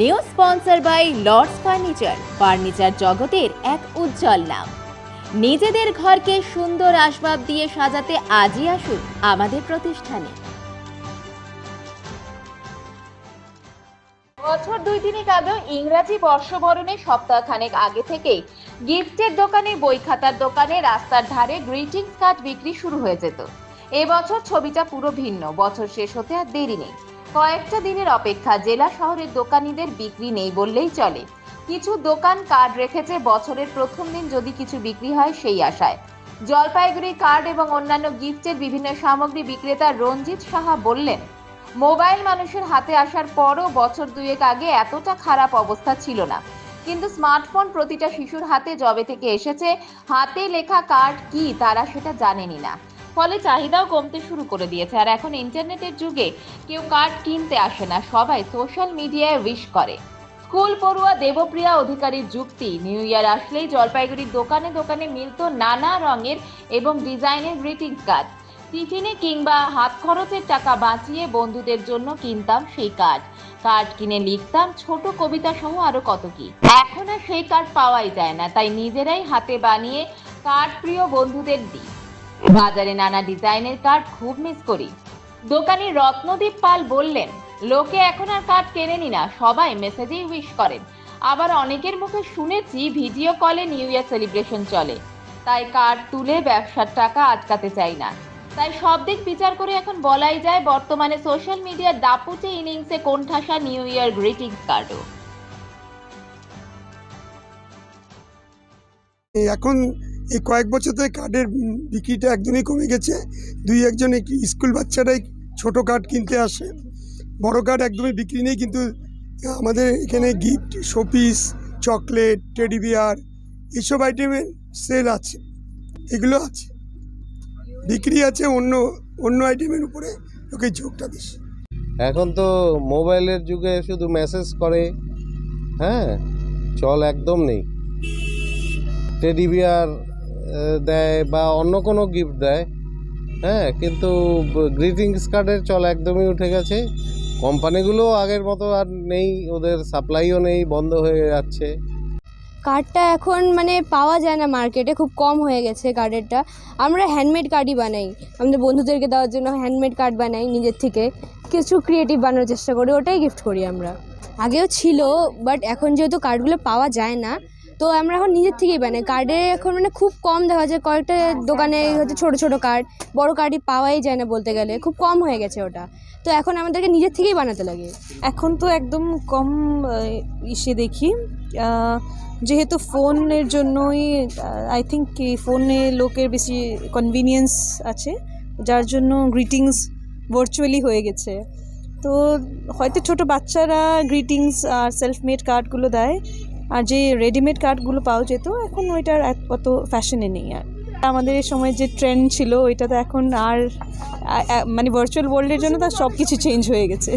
New sponsor by Lords furniture. Furniture জগতের এক উজ্জ্বল নাম। নিজেদের ঘরকে সুন্দর আসবাব দিয়ে সাজাতে আজই আসুন আমাদের প্রতিষ্ঠানে। বছর দুই তিনেক আগেও ইংরাজি বর্ষবরণের সপ্তাহখানেক আগে থেকেই গিফটের দোকানে, বই খাতার দোকানে রাস্তার ধারে গ্রিটিংস কার্ড বিক্রি শুরু হয়ে যেত। এবছর ছবিটা পুরো ভিন্ন। বছর শেষ হতে আর দেরি নেই। কয়েকটা দিনের অপেক্ষা জেলা শহরের দোকানীদের বিক্রি নেই বললেই চলে। কিছু দোকান কার্ড রেখেছে, বছরের প্রথম দিন যদি কিছু বিক্রি হয় সেই আশায়। জলপাইগুড়ি কার্ড এবং অন্যান্য গিফটের বিভিন্ন সামগ্রী বিক্রেতা রঞ্জিত সাহা বললেন, মোবাইল মানুষের হাতে আসার পরও বছর দুয়েক আগে এতটা খারাপ অবস্থা ছিল না। কিন্তু স্মার্টফোন প্রতিটা শিশুর হাতে জবে থেকে এসেছে, হাতে লেখা কার্ড কি তারা সেটা জানেনই না। ফলে চাহিদাও কমতে শুরু করে দিয়েছে। আর এখন ইন্টারনেটের যুগে কেউ কার্ড কিনতে আসে না, সবাই সোশ্যাল মিডিয়ায় উইশ করে। স্কুল পড়ুয়া, দেবপ্রিয়া অধিকারীর যুক্তি, নিউ ইয়ার আসলেই জলপাইগুড়ির দোকানে দোকানে মিলত নানা রঙের এবং ডিজাইনের গ্রিটিংস কার্ড। টিফিনে কিংবা হাত খরচের টাকা বাঁচিয়ে বন্ধুদের জন্য কিনতাম সেই কার্ড। কার্ড কিনে লিখতাম, ছোট কবিতা সহ আরও কত কি। এখন আর সেই কার্ড পাওয়াই যায় না, তাই নিজেরাই হাতে বানিয়ে কার্ড প্রিয় বন্ধুদের দিই। বাজারে নানা ডিজাইনের কার্ড খুব মিস করি। দোকানি রত্নদীপ পাল বললেন, লোকে এখন আর কার্ড কেনেনি না, সবাই মেসেজেই উইশ করেন। আবার অনেকের মুখে শুনেছি ভিডিও কলে নিউ ইয়ার সেলিব্রেশন চলে। তাই কার্ড তুলে ব্যবসার টাকা আটকাতে চাই না। তাই সব দিক বিচার করে এখন বলাই যায় বর্তমানে সোশ্যাল মিডিয়ার দাপুটে ইনিংসে কোণঠাসা নিউ ইয়ার গ্রিটিংস কার্ডও। এখন এই কয়েক বছর ধরে কার্ডের বিক্রিটা একদমই কমে গেছে। দুই একজন স্কুল বাচ্চারাই ছোট কার্ড কিনতে আসে। বড় কার্ড একদমই বিক্রি নেই, কিন্তু আমাদের এখানে gift showpiece chocolate teddy bear এইসব আইটেমের সেল আছে। এগুলো আছে। বিক্রি আছে অন্য অন্য আইটেমের উপরে লোকের ঝোঁকটা বেশি। এখন তো মোবাইলের যুগে শুধু মেসেজ করে হ্যাঁ? চল একদম নেই। টেডি বিয়ার দেয় বা অন্য কোনো গিফট দেয় হ্যাঁ কিন্তু গ্রিটিংস কার্ডের চল একদমই উঠে গেছে। কোম্পানিগুলো আগের মতো আর নেই, ওদের সাপ্লাইও নেই, বন্ধ হয়ে যাচ্ছে। কার্ডটা এখন মানে পাওয়া যায় না মার্কেটে খুব কম হয়ে গেছে কার্ডেরটা আমরা হ্যান্ডমেড কার্ডই বানাই। আমাদের বন্ধুদেরকে দেওয়ার জন্য হ্যান্ডমেড কার্ড বানাই নিজের থেকে। কিছু ক্রিয়েটিভ বানানোর চেষ্টা করি, ওটাই গিফট করি আমরা। আগেও ছিল বাট এখন যেহেতু কার্ডগুলো পাওয়া যায় না তো আমরা এখন নিজের থেকেই বানাই। কার্ডে এখন মানে খুব কম দেখা যায়। কয়েকটা দোকানে হচ্ছে ছোটো ছোটো কার্ড বড় কার্ডই পাওয়াই যায় না বলতে গেলে। খুব কম হয়ে গেছে ওটা। তো এখন আমাদেরকে নিজের থেকেই বানাতে লাগে। এখন তো একদম কম ইসে দেখি। যেহেতু ফোনের জন্যই আই থিঙ্ক কি ফোনে লোকের বেশি কনভিনিয়েন্স আছে। যার জন্য গ্রিটিংস ভার্চুয়ালি হয়ে গেছে। তো হয়তো ছোট বাচ্চারা গ্রিটিংস আর সেলফ মেড কার্ডগুলো দেয়। আর যে রেডিমেড কার্ডগুলো পাওয়া যেত, এখন ওইটার অত ফ্যাশনে নেই আর। আমাদের এই সময় যে ট্রেন্ড ছিল ওইটা তো এখন আর মানে ভার্চুয়াল ওয়ার্ল্ডের জন্য তো সব কিছু চেঞ্জ হয়ে গেছে।